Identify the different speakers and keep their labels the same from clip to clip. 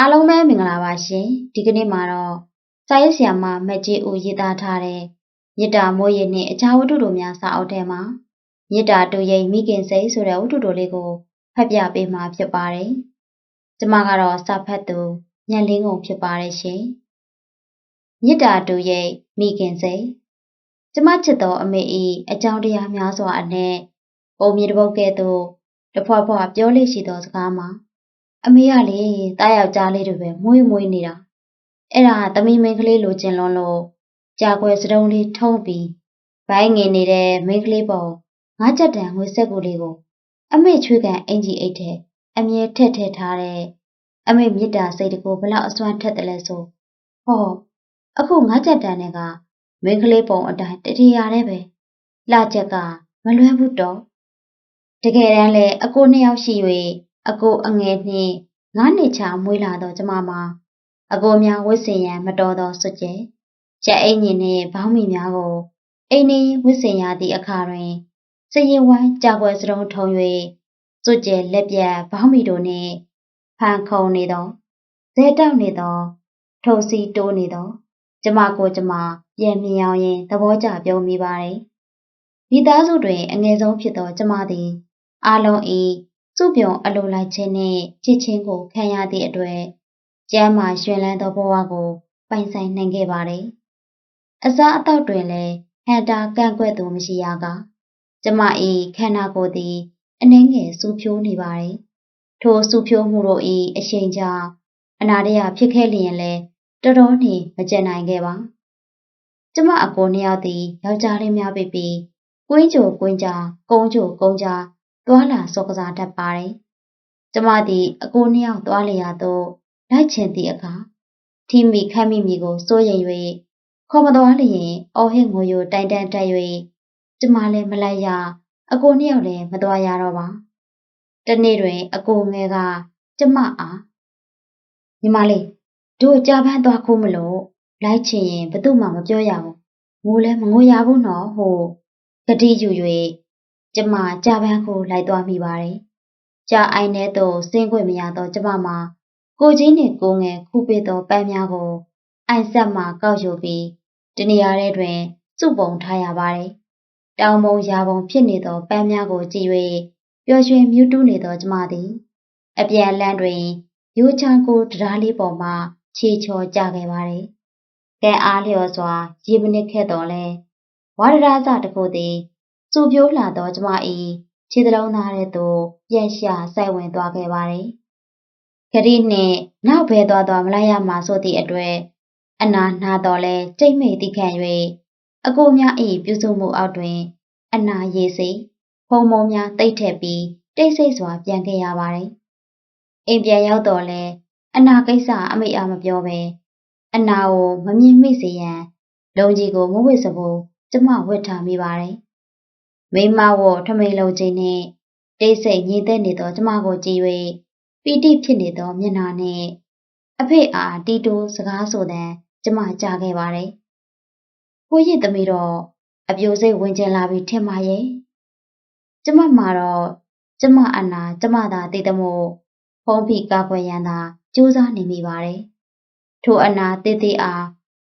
Speaker 1: အားလုံးပဲမင်္ဂလာပါရှင်ဒီကနေ့မှာတော့စာရေးဆရာမမက်ကြီးဦးရေးသားထားတဲ့မြစ်တာမိုးရည်နှင့်အခြားဝတ္ထုတို့များစာအုပ်ထဲမှာမြစ်တာတူရိပ်မိခင်စိတ်ဆိုတဲ့ဝတ္ထုတို့လေးကိုဖတ်ပြပေးမှာဖြစ်ပါတယ်ကျမကတော့စာဖတ်သူညံလင်းကုန်ဖြစ်ပါတယ်ရှင်မြစ်တာတူရိပ်မိခင်စိတ်ကျမချစ်တော်အမေဤအကြောင်းတရားများစွာအနက်ပုံမြေတပုတ်ကဲ့သို့တဖွာဖွာပြောလိရှိသောစကားမှာ အမေကလေတားယောက်ကြားလေးတွေပဲမွေးမွေးနေတာအဲ့ဒါသမီးမိန်းကလေးလိုချင်လွန်းလို့ကြာခွဲစတုံးလေးထုံးပြီးဘိုင်းငင်နေတဲ့မိန်းကလေးပေါ်ငါးချက်တန်ငွေဆက်ကူလေးကို အမေချွေးကန်အင်ကြီးအိတ်ထဲအမြဲထက်ထက်ထားတဲ့အမေမြစ်တာစိတ်တကူဘလောက်အစွမ်းထက်တယ်လဲဆိုဟောအခုငါးချက်တန်နဲ့ကမိန်းကလေးပုံအတိုင်းတတိယာတဲ့ပဲလှချက်ကမလွဲဘူးတော့တကယ်တမ်းလဲအကိုနှစ်ယောက်ရှိ၍ အကိုအငယ်နှင့်ငါးနှစ်ချာမွေးလာသောကျမမှာအကိုများဝစ်စင်ရန်မတော်သောစွတ်ကျဲချက်အိမ်ကြီးနှင့်ဘောင်းမီများကိုအိမ်နေဝစ်စင်ရသည့်အခါတွင်စရင်ဝိုင်းကြာွယ်စတုံးထုံ၍စွတ်ကျဲလက်ပြတ်ဘောင်းမီတို့နှင့်ဖန်ခုံနေသောဇဲတောက်နေသောထုံစီတိုးနေသောကျမကိုကျမပြန်မြင်အောင်ရင်သဘောကျပြောမိပါတယ်မိသားစုတွင် အငယ်ဆုံးဖြစ်သောကျမသည်အလုံး ဤစုပြုံအလိုလိုက်ခြင်းနှင့်ချစ်ချင်းကိုခံရသည့်အတွက်ကျမ်းမာရှင်လန်းသောဘဝကိုပိုင်ဆိုင်နိုင်ခဲ့ပါတယ်။အစားအသောက်တွင်လည်းဟန်တာကန့်ကွက်သူမရှိရကကျမ၏ခန္ဓာကိုယ်သည်အနှင်းငယ်စူဖြိုးနေပါတယ်။ထိုစူဖြိုးမှုတို့၏အရှိန်ကြောင့်အနာတရဖြစ်ခဲ့လျင်လည်းတော်တော်နှင့်မကျန်နိုင်ခဲ့ပါ။ကျမအကိုနှစ်ယောက်သည်ယောက်ျားလေးများပြီပြီးကွင်းကြိုကွင်းကြားကုန်းကြိုကုန်းကြား သွာလာစောကစားတတ်ပါတယ်။ကျမသည်အကိုနှစ်ယောက်သွားလျာသို့လိုက်ချင်သည့်အခါထီမိခမ်းမိမိကိုစိုးရိမ်၍ခေါ်မသွားလျင်အော်ဟစ်ငိုယိုတိုင်တန်းတက်၍ကျမလည်းမလိုက်ရအကိုနှစ်ယောက်လည်းမသွားရတော့ပါ။တနေ့တွင် အကိုငယ်ကကျမအားညီမလေးတို့ကြာပန်းသွားခိုးမလို့လိုက်ချင်ရင်ဘသူမှမပြောရဘူး။ငိုလည်းမငိုရဘူးနော်ဟိုဂတိယူ၍ ကျမကြာပန်းကိုလိုက်သွားမိပါတယ်။ကြာအိုင်ထဲသို့ဆင်းခွင့်မရသောကျမမှာကိုကြီးနှင့်ကိုငယ်ခုပေးသောပန်းများကိုအိုင်ဆက်မှကောက်ယူပြီးတနေရာထဲတွင်စုပုံထားရပါတယ်။တောင်ပုံရာပုံဖြစ်နေသောပန်းများကိုကြည့်၍ပျော်ရွှင်မြူးတူးနေသောကျမသည်အပြန်လန်းတွင်ရိုးချောင်းကိုတရားလေးပေါ်မှခြေချော်ကြခဲ့ပါတယ်။ကဲအားလျော်စွာရေမနစ်ခဲ့တော်လဲဝါဒရာဇတခုသည် စူပြိုးလာသောကျမ၏ခြေသလုံးသားထဲသို့ပြန်ရှာစိုက်ဝင်သွားခဲ့ပါတယ်။ခရီးနှင့်နောက်ဘဲသွားသွားမလိုက်ရမှာဆိုသည့်အတွက်အနာနာတော်လဲကြိတ်မိတ်တိခံ၍အကိုများ၏ပြုစုမှုအောက်တွင် အနာရည်စိဖုံမုံများတိတ်ထက်ပြီးတိတ်ဆိတ်စွာပြန်ခဲ့ရပါတယ်။အိမ်ပြန်ရောက်တော့လဲအနာကိစ္စအမိအားမပြောပဲအနာကိုမမြင်မိစေရန်လုံကြီးကိုမဝစ်စဖို့ကျမဝတ်ထားမိပါတယ် မိမဝထမိန်လုံးချင်းနှင့်တိတ်ဆိတ်ညီသက်နေသောကျမကိုကြည့်၍ပီတိဖြစ်နေသောမျက်နှာနှင့်အဖေအားတီတိုစကားဆိုတဲ့ကျမကြားခဲ့ပါတယ်။ကိုရစ်သမီးတော့အပြိုစိတ်ဝင်ကျင်လာပြီးထင်ပါရဲ့။ကျမမှာတော့ကျမအနာကျမသာတည်တမို့ဖုံးဖိကာကွယ်ရန်သာကြိုးစားနေမိပါတယ်။ထိုအနာတည်တည်အား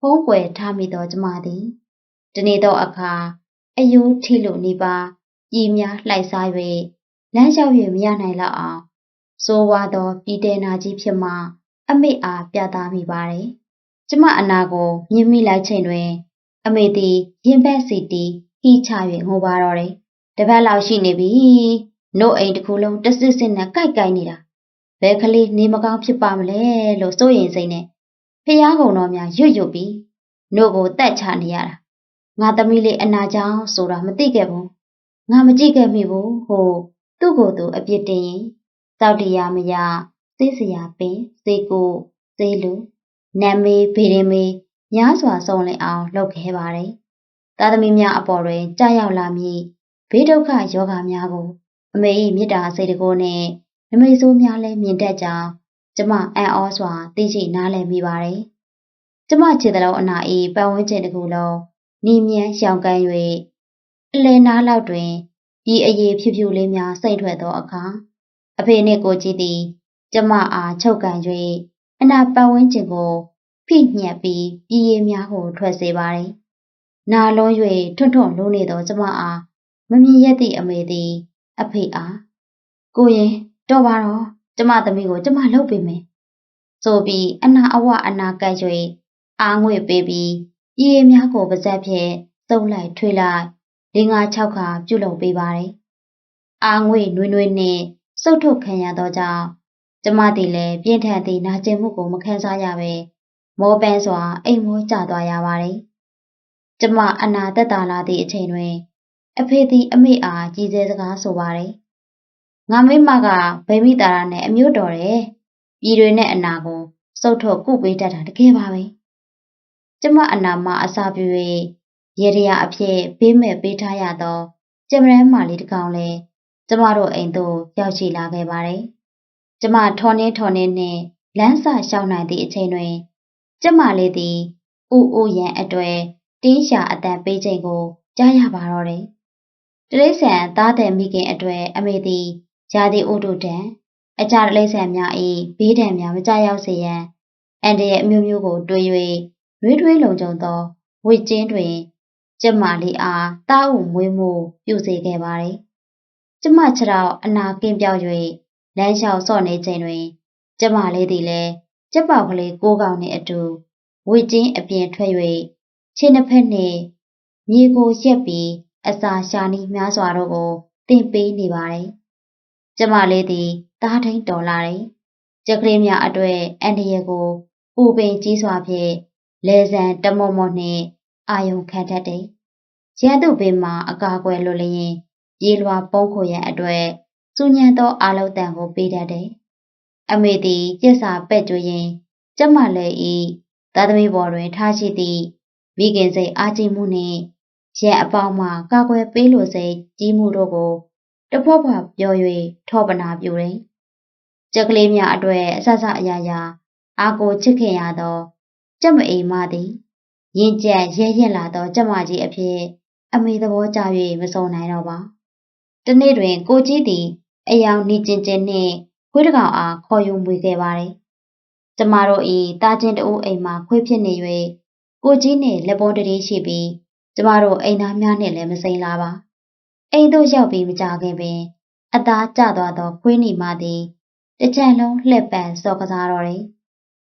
Speaker 1: ဖုံးကွယ်ထားမိသောကျမသည်တနေ့သောအခါ အယိုးထိလို့နေပါပြည်များလှိုက်စား၍လမ်းလျှောက်၍မရနိုင်လောက်အောင်စိုးဝါသောပြည်တဲနာကြီးဖြစ်မှအမေအားပြသမိပါတယ်။ကျမအနာကိုမြင်မိလိုက်ချိန်တွင် အမေသည်ရင်ဘက်စီတီဟီချ၍ငိုပါတော့တယ်။တပတ်လောက်ရှိနေပြီ။နို့အိမ်တစ်ခုလုံးတစစ်စစ်နဲ့ကြိုက်ကြိုက်နေတာ။ဘယ်ကလေးနေမကောင်းဖြစ်ပါမလဲလို့စိုးရင်စိမ့်နဲ့ဖျားကုံတော်များရွတ်ရွတ်ပြီးနို့ကိုတက်ချနေရတာ ငါသမီးလေးအနာကြောင့်ဆိုတာမသိခဲ့ဘူးငါမကြည့်ခဲ့မိဘူးဟိုသူ့ကိုယ်သူအပြစ်တင်ရင်စောက်တရားမရစေးစရာပင်စေကိုစေးလူနတ်မေးဗေဒင်မေးများစွာစုံလင်အောင်လုပ်ခဲ့ပါတယ်သားသမီးများအပေါ်တွင်ကြာရောက်လာမည်ဘေးဒုက္ခယောဂများကို အမေ၏မေတ္တာစိတ်တကိုးနှင့်နမိတ်ဆိုးများလည်းမြင်တတ်ကြောင်းကျမအံ့ဩစွာသိရှိနားလည်မိပါတယ်ကျမခြေတလုံးအနာ၏ပတ်ဝန်းကျင်တစ်ခုလုံး နီမြန်းရှောင်ကန်း၍အလယ်နားလောက်တွင်ဒီအရေးဖြူဖြူလေးများစိတ်ထွက်သောအခါအဖေနှင့်ကိုကြည့်သည် ကျမအားချုပ်ကန်၍အနာပတ်ဝန်းကျင်ကိုဖိညက်ပြီးပြည်ရည်များကိုထွက်စေပါတယ်။နာလုံး၍ထွန်းထွန်းလုံးနေသောကျမအားမမြင်ရသည့်အမေသည် အဖေအားကိုရင်တော့ပါတော့ကျမသမီးကိုကျမလှုပ်ပေးမယ်ဆိုပြီးအနာအဝအနာကပ်၍အားငွေပေးပြီး ပြည်ရည်များကိုပါဇက်ဖြင့်သုံးလိုက်ထွေးလိုက်လေးငါး၆ခါပြုလုပ်ပေးပါတယ်။အားငွေနွေးနွေးနှင့်စုတ်ထုတ်ခံရသောကြောင့်ကျမသည်လည်းပြင်းထန်သည့်နာကျင်မှုကိုမခံစားရပဲမောပန်းစွာအိမ်မိုးကျသွားရပါတယ်။ကျမအနာသက်သာလာသည့်အချိန်တွင် အဖေသည်အမေအားကြီးစဲစကားဆိုပါတယ်။ငါမိမကဗိမိတာရနဲ့အမျိုးတော်တယ်။ပြည်တွေနဲ့အနာကိုစုတ်ထုတ်ကုပေးတတ်တာတကယ်ပါပဲ။ ကျမအနာမအစာပြွေရေရရာအဖြစ်ဘေးမဲ့ပေးထားရသောကျမရန်မာလေးတစ်ကောင်လဲကျမတို့အိမ်သို့ရောက်ရှိလာခဲ့ပါတယ်။ကျမထော်နေထော်နေနဲ့လမ်းစာလျှောက်နိုင်သည့်အချိန်တွင် ကျမလေးသည်အိုအိုရန်အတွေ့တင်းရှာအတန်ပေးချိန်ကိုကြားရပါတော့တယ်။တရိษံသားတဲ့မိခင်အတွေ့အမေသည်ရာသီဥတုတံအကြတလိษံများ၏ဘေးဒဏ်များမကြောက်ရောက်စေရန်အန်တရဲ့အမျိုးမျိုးကိုတွေး၍ နှွေးထွေးလုံခြုံသောဝစ်ကျင်းတွင် ကျမလေးအားတားဥမွေးမှုပြုစေခဲ့ပါတယ်။ကျမခြေထောက်အနာကင်းပြောက်၍လမ်းလျှောက်ဆော့နေချိန်တွင် ကျမလေးသည်လည်းကျက်ပေါက်ကလေးကိုးကောင်နှင့်အတူဝစ်ကျင်းအပြင်ထွက်၍ခြေနှစ်ဖက်နှင့်မြေကိုရက်ပြီးအစာရှာနီးများစွာတို့ကိုတင်ပေးနေပါတယ်။ကျမလေးသည်တားထိန်တော်လာတယ်။ကြက်ကလေးများအတွေ့အန်ဒီရဲ့ကိုပူပင်ကြီးစွာဖြင့် လဲဆန်တမော့မော့နှင့်အာယုံခံတတ်တယ်။ရန်သူဘေးမှာအကာအကွယ်လွတ်လျင်ပြေးလွှာပုံးခိုရန်အတွက်စူညံသောအာလုတ်တန်ကိုပေးတတ်တယ်။အမေသည်ကျက်စာပဲ့ကြွရင်ကျမလည်းဤသားသမီးပေါ်တွင်ထားရှိသည့်မိခင်စိတ်အားကြီးမှုနှင့်ရန်အပေါင်းမှကာကွယ်ပေးလိုစိတ်ကြီးမှုတို့ကိုတဖွက်ဖွက်ပြော၍ထောပနာပြုတယ်။ကြက်ကလေးများအတွေ့အဆဆအရာရာအာကိုချစ်ခင်ရသော ကြက်မအိမ်မသည်ရင်ကြက်ရဲရင်လာသောကြက်မကြီးအဖြစ်အမေသဘောကျ၍မစုံနိုင်တော့ပါ။တနေ့တွင် ကိုကြီးသည်အယောင်နေကျင်ကျင်နှင့်ခွေးတကောင်အားခေါ်ယူမွေခဲ့ပါတယ်။ကျမတို့ဤတာချင်းတူအိမ်မှာခွေးဖြစ်နေ၍ကိုကြီးနှင့်လက်ပေါ်တည်းရှိပြီးကျမတို့အိမ်သားများနှင့်လည်းမစိမ်းလာပါ။အိမ်သို့ရောက်ပြီးမကြခင်ပင် အသားကျသွားသောခွေးနီမသည်တကြံလုံးလှက်ပန်စော်ကစားတော်တယ်။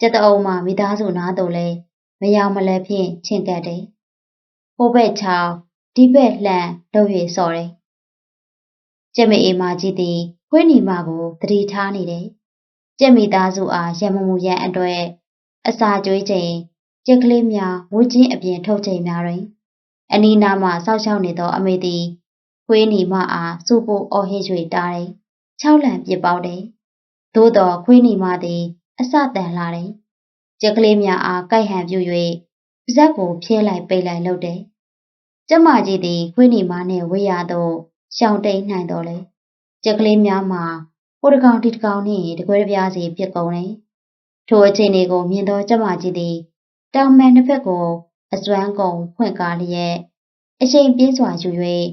Speaker 1: ကျက်တအုံမှမိသားစုနားသို့လည်းမယောင်မလဲဖြင့်ချင့်ကပ်တယ်။ဟိုဘက်ချောင်းဒီဘက်လှန်လုပ်၍စော်တယ်။ကျက်မအေးမကြီးသည်ခွေးနီမကိုတတိထားနေတယ်။ကျက်မိသားစုအားရမမှုရန်အတွက်အစာကျွေးချိန်ကြက်ကလေးများဝှချင်းအပြင်ထုတ်ချိန်များတွင်အနီးနားမှစောက်ရှောက်နေသောအမေသည်ခွေးနီမအားစူဖို့အော်ဟစ်၍တားတယ်။ခြောက်လန့်ပစ်ပေါက်တယ်။သို့တော်ခွေးနီမသည် အစတန်လာတယ်။ကြက်ကလေးများအားကိုက်ဟန်ပြု၍ပါဇက်ကိုဖြဲလိုက်ပိတ်လိုက်လုပ်တယ်။ကျမကြီးသည်ခွေးနီမနှင့်ဝေးရသောရှောင်းတိန်နိုင်တော်လေ။ကြက်ကလေးများမှာဟိုတကောင်ဒီတကောင်နှင့်တကွဲတပြားစီဖြစ်ကုန်တယ်။ထိုအချိန်တွေကိုမြင်သောကျမကြီးသည်တောင်မှန်နှစ်ဖက်ကိုအစွမ်းကုန်ဖွင့်ကားလျက်အချိန်ပြင်းစွာယူ၍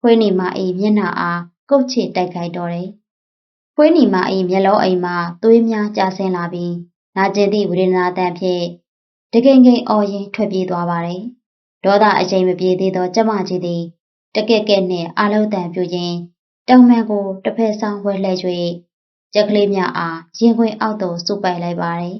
Speaker 1: ခွေးနီမ၏မျက်နှာအားကုတ်ချစ်တိုက်ခိုက်တော်တယ်။ ခွေးနီမ၏မျက်လုံးအိမ်မှသွေးများကျဆင်းလာပြီးနာကျင်သည့်ဝေဒနာတန်ဖြင့်တကိန်ကိန်အော်ရင်ထွက်ပြေးသွားပါတယ်။ဒေါသအချိန်မပြေသေးသောကျမကြီးသည်တကက်ကက်နှင့်အာလုံးတန်ပြူခြင်းတောင်မှန်ကိုတစ်ဖက်ဆောင်ဝဲလှည့်၍ကြက်ကလေးများအားရင်ခွင်အောက်သို့စုပိုက်လိုက်ပါတယ်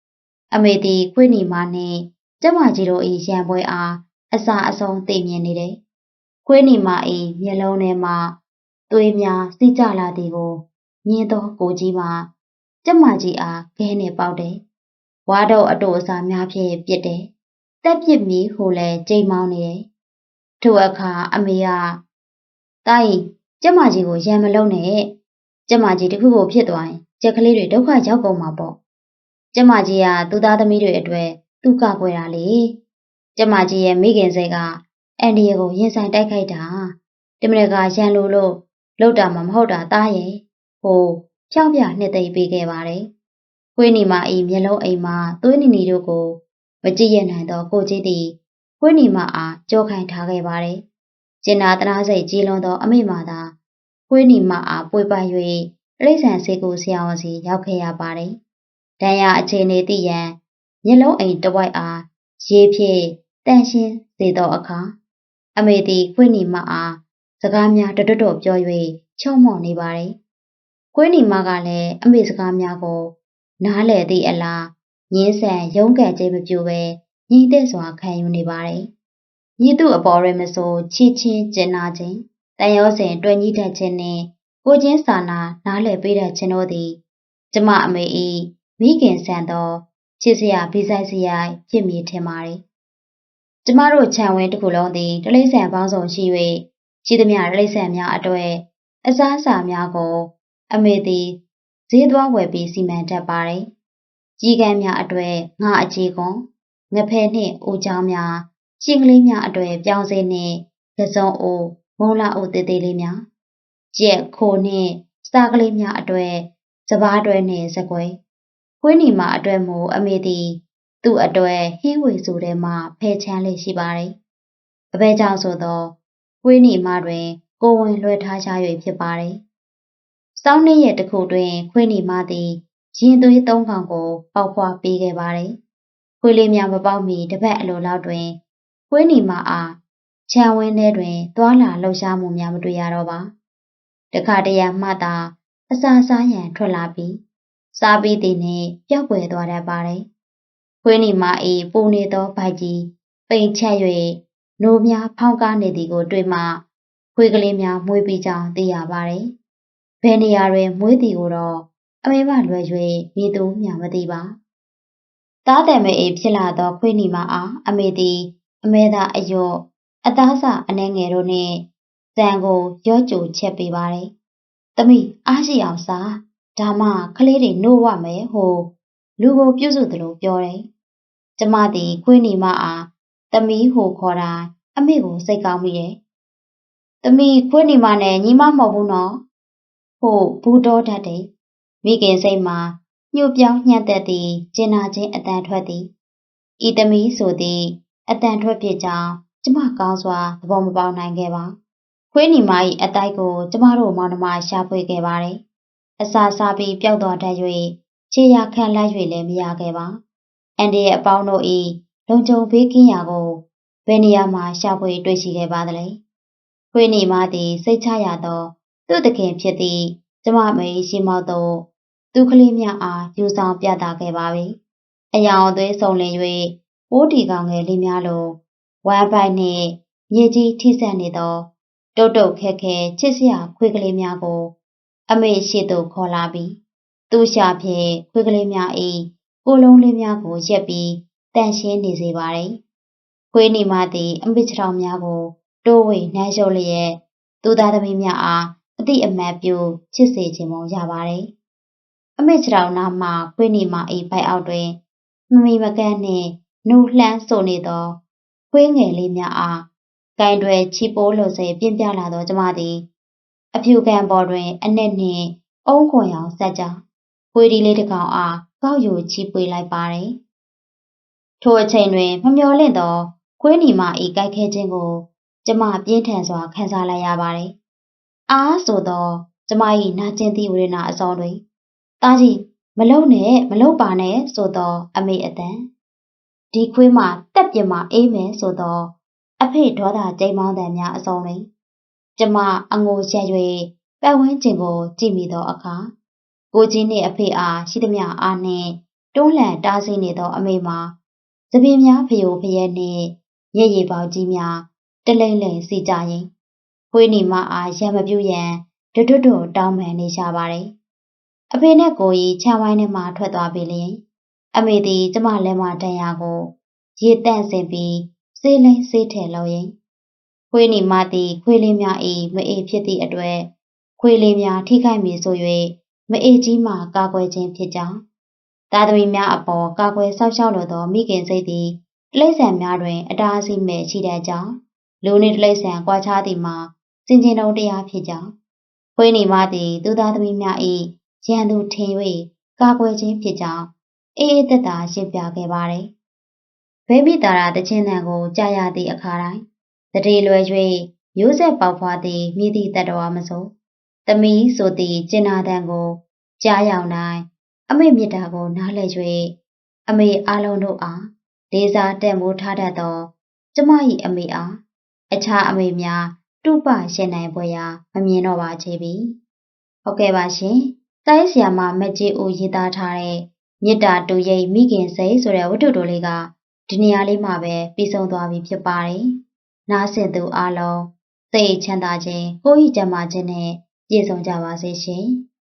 Speaker 1: ။အမေသည်ခွေးနီမနှင့်ကျမကြီးတို့၏ရံပွဲအားအစာအဆုံးသိမြင်နေတယ်။ခွေးနီမ၏မျက်လုံးထဲမှသွေးများစီးကျလာသည်ကို မြင်သောကိုကြီးမှကျမကြီးအားခဲနှင့်ပေါက်တယ်။ဝါတော့အတူအစာများဖြင့်ပြစ်တယ်။တက်ပြစ်မီဟိုလဲကြိမ်မောင်းနေတယ်။ထိုအခါအမေကတားကျမကြီးကိုရံမလုံးနဲ့ကျမကြီးတခုခုဖြစ်သွားရင်ကြက်ကလေးတွေဒုက္ခရောက်ကုန်မှာပေါ့ကျမကြီးကသူ့သားသမီးတွေအတွက်သူ့ကကွယ်တာလေကျမကြီးရဲ့မိခင်စိတ်ကအန်ဒီကိုရင်ဆိုင်တိုက်ခိုက်တာတမရကရန်လိုလို့လောက်တာမှမဟုတ်တာသားရဲ့ ဟိုဖြောင်းပြနှစ်သိမ့်ပေးခဲ့ပါတယ်ခွေးနီမဤမျက်လုံးအိမ်မှာသွေးနီနီတို့ကိုမကြည့်ရနိုင်သောကိုကြီးသည်ခွေးနီမအားကြောခိုင်ထားခဲ့ပါတယ်ကျင်နာတနာစိတ်ကြီးလွန်သောအမိမာသာခွေးနီမအားပွေပိုင်၍တိရစ္ဆာန်စေကိုဆရာဝန်စီရောက်ခဲ့ရပါတယ်ဒဏ်ရာအခြေအနေသိရန်မျက်လုံးအိမ်တစ်ဝိုက်အားရေဖြင့်တန့်ရှင်းစေသောအခါအမေသည်ခွေးနီမအားစကားများတတွတ်တော့ပြော၍ချော့မော့နေပါ ကွင်းနီမကလည်းအမေစကားများကို နားလည်သည့်အလားငင်းဆန်ရုံးကန်ခြင်းမပြုဘဲညီသက်စွာခံယူနေပါတယ်။ညီသူအပေါ်ရမဆိုချီချင်းကျင်နာခြင်းတန်ရောစဉ်တွေ့ညီတတ်ခြင်းနဲ့ကိုချင်းစာနာနားလည်ပေးတတ်ခြင်းတို့သည်ကျမအမေဤမိခင်ဆန်သောချစ်စရာဘေးဆိုင်စရာဖြစ်မည်ထင်ပါတယ်။ကျမတို့ခြံဝင်းတစ်ခုလုံးသည်တလိษံပေါင်းစုံရှိ၍ရှိသမျှတလိษံများအတွေ့အစားအစာများကို အမေသည်ဈေးသွားဝယ်ပြီးစီမံတတ်ပါれ။ကြီးကမ်းများအတွေ့ငါအကြီးကွန်ငဖဲနှင့်အိုချောင်းများရှင်ကလေးများအတွေ့ပြောင်းစေနှင့်ကစုံအိုမုံလာအိုသေးသေးလေးများကျက်ခိုနှင့်စားကလေးများအတွေ့စပားတွဲနှင့်စကွဲခွေးနီမအတွက်မူအမေသည်သူ့အတွက်ဟင်းဝေစုထဲမှဖဲချမ်းလေးရှိပါတယ်။အဘဲကြောင့်ဆိုသောခွေးနီမတွင်ကိုဝင်လွှဲထားချ၍ဖြစ်ပါတယ်။ စောင်းနှင်းရဲ့တစ်ခုတွင်ခွေးနီမသည်ရင်သွေးသုံးကောင်ကိုပေါက်ဖွာပေးခဲ့ပါတယ်။ခွေးလေးများမပေါက်မီတစ်ပတ်အလိုလောက်တွင်ခွေးနီမအားခြံဝင်းထဲတွင်သွာလာလှုပ်ရှားမှုများမတွေ့ရတော့ပါ။တခါတရံမှသာအစာစားရန်ထွက်လာပြီးစားပြီးသည်နှင့်ပျောက်ကွယ်သွားတတ်ပါတယ်။ခွေးနီမ၏ပူနေသောဗိုက်ကြီးပိန်ချက်၍နိုးများဖောင်းကားနေသည်ကိုတွေ့မှခွေးကလေးများမွေးပြီးကြောင်းသိရပါတယ်။ ဘယ်နေရာတွင်မွေးသည်ကိုတော့အမေမလွယ်၍မိသူမျှမသိပါ။သားတယ်မေ၏ဖြစ်လာသောခွေးနီမအားအမေသည်အမဲသာအယော့အသားစာအနှဲငယ်တို့နှင့်စံကိုရော့ကြိုချက်ပေးပါတယ်။သမီးအားရှိအောင်စားဒါမှကလေးတွေနိုးဝမယ်ဟိုလူကိုပြုစုသလိုပြောတယ်။ကျမသည်ခွေးနီမအားသမီးဟိုခေါ်တာအမေကိုစိတ်ကောင်းမိတယ်။သမီးခွေးနီမနဲ့ညီမမဟုတ်ဘူးနော်။ ဟိုဘူးတော်တတ်တယ်။မိခင်စိတ်မှာညှို့ပြောင်းညှက်သက်သည်ကျင်နာခြင်းအတန်ထွက်သည်။ဤသမီးဆိုသည်အတန်ထွက်ဖြစ်ကြောင်းကျမကောင်းစွာသဘောမပေါက်နိုင်ခဲ့ပါ။ခွေးနီမ၏အတိုက်ကိုကျမတို့မောင်နှမရှာဖွေခဲ့ပါတယ်။အစာစားပြီးပျောက်သွားတတ်၍ခြေရခံလိုက်၍လည်းမရခဲ့ပါ။အန်ဒီရဲ့အပေါင်းတို့၏လုံခြုံဘေးကင်းရာကိုဘယ်နေရာမှာရှာဖွေတွေ့ရှိခဲ့ပါသလဲ။ခွေးနီမသည်စိတ်ချရသော သူ့တခင်ဖြစ်သည့်ကျမမေရှိမောက်သောသူကလေးများအားယူဆောင်ပြသခဲ့ပါပြီ။အယောင်အသွေးစုံလင်၍ပိုးတီကောင်ငယ်လေးများလိုဝမ်းပိုက်နှင့်မြေကြီးထိစပ်နေသောတုတ်တုတ်ခက်ခဲချစ်စရာခွေးကလေးများကို အမေရှိသို့ခေါ်လာပြီးသူ့ရှာဖြင့်ခွေးကလေးများ၏ကိုလုံးလေးများကိုရက်ပြီးတန့်ရှင်းနေစေပါတယ်။ခွေးနီမသည်အမေချောင်များကိုတိုးဝေနှမ်းရှုပ်လျက်သူသားသမီးများအား အတိအမှတ်ပြုချစ်စေခြင်းမရပါတယ်။အမေချောင်နာမှခွေးနီမ၏ဘိုက်အောက်တွင်မမီမကန်းနှင့်နူလှမ်းဆိုနေသောခွေးငယ်လေးများအားကင်တွေချီပိုးလိုစေပြင်းပြလာသောကျမသည်အဖြူခံပေါ်တွင် အနက်နှင့်အုံးခွန်ရောင်ဆက်ကြခွေးဒီလေးတစ်ကောင်အားကောက်ယူချီပွေလိုက်ပါတယ်ထိုအချိန်တွင်မမျော်လင့်သောခွေးနီမ၏ကြိုက်ခဲခြင်းကို ကျမပြင်းထန်စွာခံစားလိုက်ရပါတယ် အားဆိုသောကျမ၏နာကျင်သည့်ဝေဒနာအစောတွင်တားကြီးမလုံနဲ့မလုံပါနဲ့ဆိုသော အမေအတန်ဒီခွေးမှတက်ပြမအေးမယ်ဆိုသောအဖေဒေါသကြိမ်မောင်းတန်များအစုံတွင်ကျမအငိုရက်၍ပတ်ဝန်းကျင်ကိုကြည့်မိသောအခါကိုကြီးနှင့်အဖေအားရှိသမျှအားနှင့်တွန်းလှန်တားဆီးနေသော အမေမှာသပင်များဖျို့ဖျဲနှင့်ရရည်ပေါကြီးများတလိမ့်လိမ့်စီကြရင် ခွေးနီမအားရံမပြူရန်တွတ်တွတ်တောင်းပန်နေကြပါတယ်အဖေနဲ့ကိုကြီးခြံဝိုင်းထဲမှထွက်သွားပြီလျင်အမေသည်ကျမလက်မတန်ရာကိုရေတန့်စင်ပြီးစေးလိမ့်စေးထဲလောက်ရင်ခွေးနီမသည်ခွေးလေးများ၏မအေးဖြစ်သည့်အတွက်ခွေးလေးများထိခိုက်မည်ဆို၍မအေးကြီးမှကာကွယ်ခြင်းဖြစ်ကြောင်းသားသမီးများအပေါ်ကာကွယ်ဆောက်ရှောက်လိုသောမိခင်စိတ်သည်တိရစ္ဆာန်များတွင်အတားအဆီးမဲ့ရှိတဲ့ကြောင်းလူနှင့်တိရစ္ဆာန်ကွာခြားသည်မှာ စင်ကြင်တုံတရားဖြစ်ကြောင်းခွေးနီမသည်သူသားသမီးများ၏ရန်သူထင်၍ကာကွယ်ခြင်းဖြစ်ကြောင်းအေးအေးသက်သာရှင်းပြခဲ့ပါတယ်။ဘေဘီတာရာတချင်းတန်ကိုကြားရသည့်အခါတိုင်းတတိလွယ်၍ရိုးဆက်ပေါက်ဖွာသည်မြည်သည့်တတဝါမစိုးသမီးဆိုသည့်ကျင်နာတန်ကိုကြားရောက်နိုင်အမေမေတ္တာကိုနားလည်၍အမေအားလုံးတို့အားလေးစားတန်ဖိုးထားတတ်သောကျမ၏အမေအားအခြားအမေများ တုပရှင်နိုင်ပွဲရာမမြင်တော့ပါချေပြီဟုတ်ကဲ့ပါရှင်စာရေးဆရာမမက်ကြီးဦးရေးသားထားတဲ့မေတ္တာတူရိပ်မိခင်စိတ်ဆိုတဲ့ဝတ္ထုတိုလေးကဒီနေရာလေးမှာပဲပြီးဆုံးသွားပြီဖြစ်ပါတယ်နားဆင်သူအားလုံးစိတ်ချမ်းသာခြင်းကိုယ်ဤကျန်းမာခြင်းနဲ့ပြည့်စုံကြပါစေရှင်။